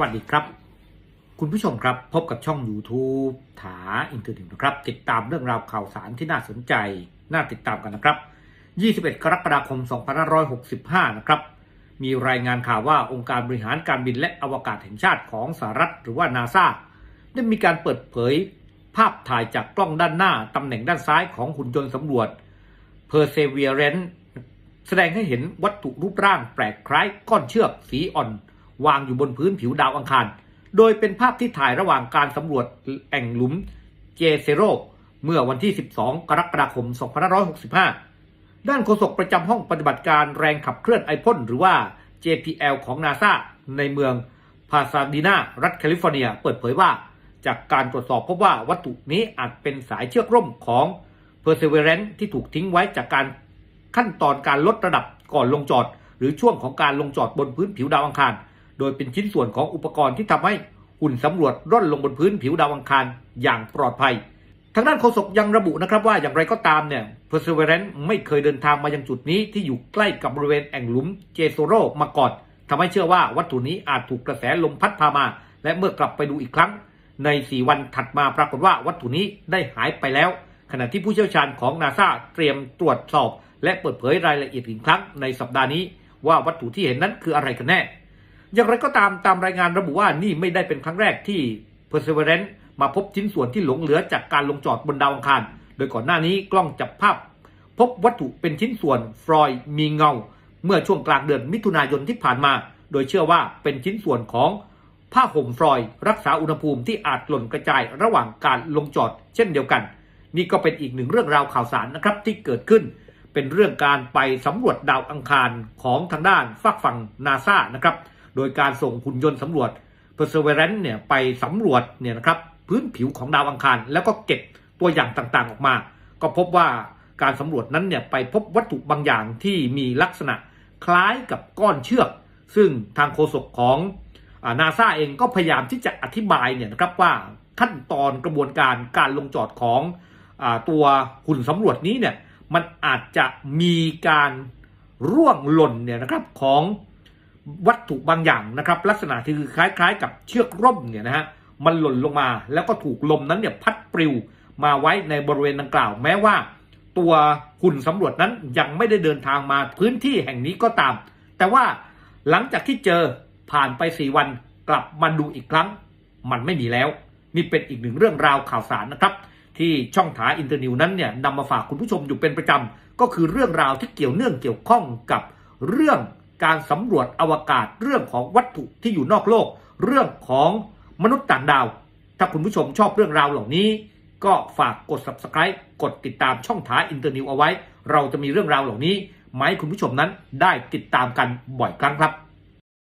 วัสดีครับ คุณผู้ชมครับพบกับช่อง YouTube ถาอินเทอร์เน็ตนะครับ ติดตามเรื่องราวข่าวสารที่น่าสนใจ น่าติดตามกันนะครับ 21 กรกฎาคม 2565 นะครับ มีรายงานข่าวว่าองค์การบริหารการบินและอวกาศแห่งชาติของสหรัฐหรือว่านาซาได้มีการเปิดเผย ภาพถ่ายจากกล้องด้านหน้าตำแหน่งด้านซ้ายของหุ่นยนต์สำรวจ Perseverance แสดงให้เห็นวัตถุรูปร่างแปลกคล้ายก้อนเชือกสีอ่อน วางอยู่บนพื้นผิวดาวอังคาร โดยเป็นภาพที่ถ่ายระหว่างการสำรวจแอ่งหลุมเจเซโรเมื่อวันที่ 12 กรกฎาคม 2565 ด้านโฆษกประจำห้องปฏิบัติการแรงขับเคลื่อนไอพ่นหรือว่า JPL ของนาซาในเมืองพาซาดีนารัฐแคลิฟอร์เนีย เปิดเผยว่า จากการตรวจสอบพบว่าวัตถุนี้อาจเป็นสายเชือกร่มของ Perseverance ที่ถูกทิ้งไว้จากการขั้นตอนการลดระดับก่อนลงจอด หรือช่วงของการลงจอดบนพื้นผิวดาวอังคาร โดยเป็นชิ้นส่วนของอุปกรณ์ที่ทำให้หุ่นสำรวจร่อนลงบนพื้นผิวดาวอังคารอย่างปลอดภัย ทางด้านโฆษกยังระบุนะครับว่าอย่างไรก็ตามเนี่ย Perseverance ไม่เคยเดินทางมายังจุดนี้ที่อยู่ใกล้กับบริเวณแอ่งหลุมเจโซโรมาก่อนทำให้เชื่อว่าวัตถุนี้อาจถูกกระแสลมพัดพามา และเมื่อกลับไปดูอีกครั้ง ใน 4 วันถัดมาปรากฏว่าวัตถุนี้ได้หายไปแล้ว ขณะที่ผู้เชี่ยวชาญของนาซาเตรียมตรวจสอบ และเปิดเผยรายละเอียดอีกครั้งในสัปดาห์นี้ ว่าวัตถุที่เห็นนั้นคืออะไรกันแน่ อย่างไรก็ตามตามรายงานระบุว่านี่ไม่ได้เป็นครั้งแรกที่ Perseverance มาพบชิ้นส่วนที่หลงเหลือจากการลงจอดบนดาวอังคาร โดยก่อนหน้านี้กล้องจับภาพ พบวัตถุเป็นชิ้นส่วนฟลอยมีเงา เมื่อช่วงกลางเดือนมิถุนายนที่ผ่านมา โดยเชื่อว่าเป็นชิ้นส่วนของผ้าห่มฟลอยรักษาอุณหภูมิที่อาจหล่นกระจายระหว่างการลงจอดเช่นเดียวกัน นี่ก็เป็นอีกหนึ่งเรื่องราวข่าวสารนะครับที่เกิดขึ้น เป็นเรื่องการไปสำรวจดาวอังคารของทางด้านฝากฝั่งนาซานะครับ โดยการส่งหุ่นยนต์สำรวจ Perseverance เนี่ยไปสำรวจเนี่ยนะครับพื้นผิวของดาวอังคาร แล้วก็เก็บตัวอย่างต่างๆออกมา ก็พบว่าการสำรวจนั้นเนี่ยไปพบวัตถุบางอย่างที่มีลักษณะคล้ายกับก้อนเชือก ซึ่งทางโฆษกของนาซาเองก็พยายามที่จะอธิบายเนี่ยนะครับว่าขั้นตอนกระบวนการการลงจอดของอตัวหุ่นสำรวจนี้เนี่ยมันอาจจะมีการร่วงหล่นเนี่ยนะครับของ วัตถุบางอย่างนะครับ ลักษณะคือคล้ายๆ กับเชือกร่มเนี่ยนะฮะมันหล่นลงมา แล้วก็ถูกลมนั้นเนี่ยพัดปลิวมาไว้ในบริเวณดังกล่าว แม้ว่า ตัวหุ่นสำรวจนั้นยังไม่ได้เดินทางมาพื้นที่แห่งนี้ก็ตาม แต่ว่าหลังจากที่เจอผ่านไปสี่วันกลับมาดูอีกครั้ง มันไม่มีแล้ว นี่เป็นอีกหนึ่งเรื่องราวข่าวสารนะครับ ที่ช่องถาอินเตอร์นิวนั้นเนี่ยนำมาฝากคุณผู้ชมอยู่เป็นประจำก็คือเรื่องราวที่เกี่ยวเนื่องเกี่ยวข้องกับเรื่อง การสำรวจอวกาศเรื่องของวัตถุที่อยู่นอกโลก เรื่องของมนุษย์ต่างดาว ถ้าคุณผู้ชมชอบเรื่องราวเหล่านี้ ก็ฝากกด subscribe กดติดตามช่องท้าอินเตอร์นิวเอาไว้ เราจะมีเรื่องราวเหล่านี้มาให้คุณผู้ชมนั้นได้ติดตามกันบ่อยครั้งครับ